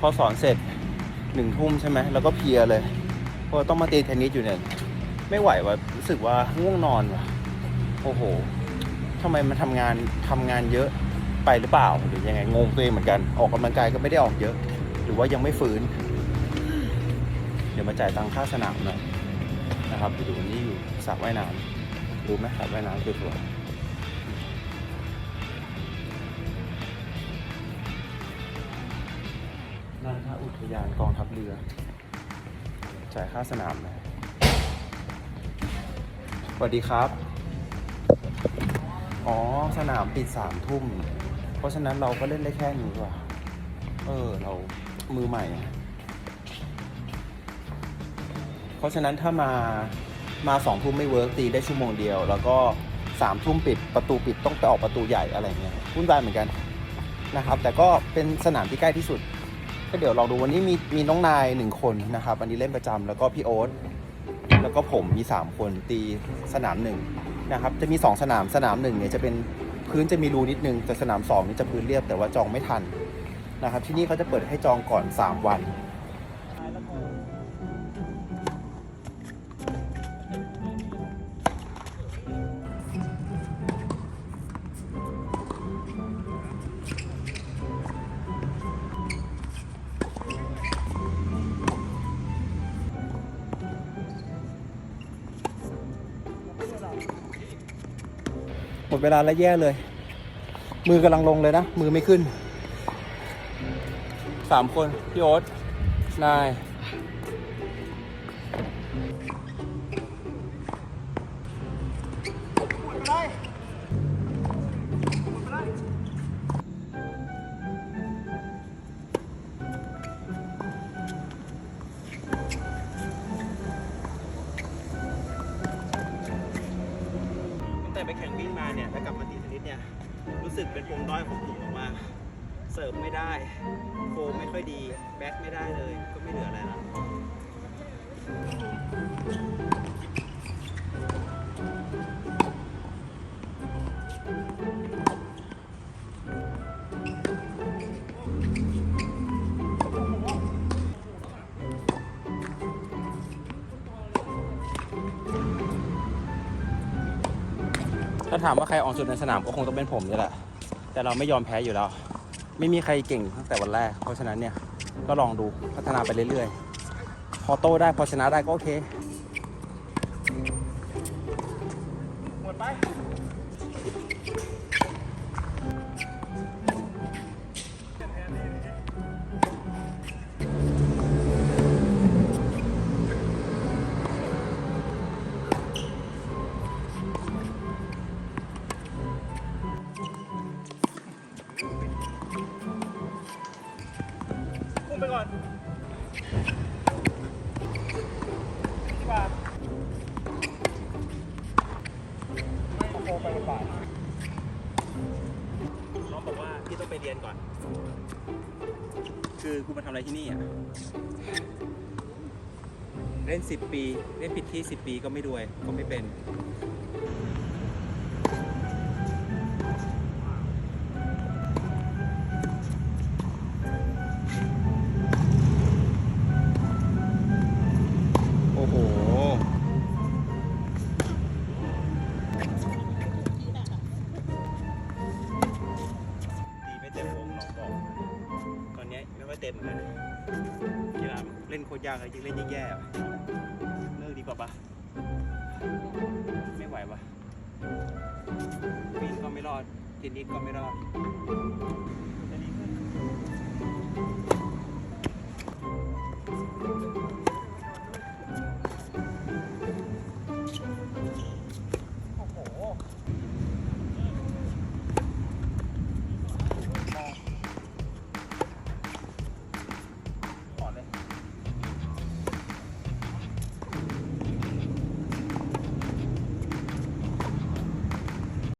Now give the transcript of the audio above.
พอสอนเสร็จหนึ่งทุ่มใช่ไหมแล้วก็เพียเลยเพอต้องมาตีเทนนิสอยู่เนี่ยไม่ไหวว่ะรู้สึกว่าง่วงนอนว่ะโอ้โหทำไมมันทำงานทำงานเยอะไปหรือเปล่าหรือยังไงงงตัวเองเหมือนกันออกกำลังกายก็ไม่ได้ออกเยอะ หรือว่ายังไม่ฟื้น เดี๋ยวมาจ่ายตังค่าสนามหน่อยนะครับไปดูนี่อยู่สระว่ายน้ำรู้ไหมสระว่ายน้ำสวยๆ อุทยานกองทัพเรือ จ่ายค่าสนามนะสวัสดีครับ อ๋อ สนามปิดสามทุ่ม เพราะฉะนั้นเราก็เล่นได้แค่นี้ว่ะเออ เรามือใหม่ เพราะฉะนั้นถ้ามามาสองทุ่มไม่เวิร์กตีได้ชั่วโมงเดียว แล้วก็สามทุ่มปิดประตูปิดต้องไปออกประตูใหญ่อะไรเงี้ยวุ่นวายเหมือนกันนะครับ แต่ก็เป็นสนามที่ใกล้ที่สุด ก็เดี๋ยวลองดูวันนี้มีมีน้องนายหนึ่งคนนะครับอันนี้เล่นประจำแล้วก็พี่โอ๊ตแล้วก็ผมมี 3 คนตีสนามหนึ่งนะครับจะมี 2 สนามสนามหนึ่งเนี่ยจะเป็นพื้นจะมีรูนิดนึงแต่สนาม2นี่จะพื้นเรียบแต่ว่าจองไม่ทันนะครับที่นี่เขาจะเปิดให้จองก่อน 3 วัน หมดเวลาแล้วแย่เลย มือกำลังลงเลยนะ มือไม่ขึ้นสามคน พี่โอ๊ตนาย ไปแข่งวิ่งมาเนี่ยแล้วกลับมาตีเทนนิสเนี่ยรู้สึกเป็นปมด้อยของผมมากๆเสิร์ฟไม่ได้โฟมไม่ค่อยดี แบ็คไม่ได้เลย ก็ไม่เหลืออะไรละ ถ้าถามว่าใครอ่อนสุดในสนามก็คงต้องเป็นผมนี่แหละ แต่เราไม่ยอมแพ้อยู่แล้ว ไม่มีใครเก่งตั้งแต่วันแรก เพราะฉะนั้นเนี่ยก็ลองดูพัฒนาไปเรื่อยๆ พอโต้ได้พอชนะได้ก็โอเค หมดไป พุ่งไปก่อนดีกว่าไม่โคไปป่าน้องบอกว่าพี่ต้องไปเรียนก่อน คือกูมาทำอะไรที่นี่อะ เล่น 10 ปี เล่นผิดที่ 10 ปีก็ไม่ด้วยก็ไม่เป็น ต็มเหมือนะกีฬาเล่นโคตรยากเลยจริงเล่นยิ่งแย่อะเลิกดีกว่าปะไม่ไหวปะปีนก็ไม่รอดเทนนิสก็ไม่รอด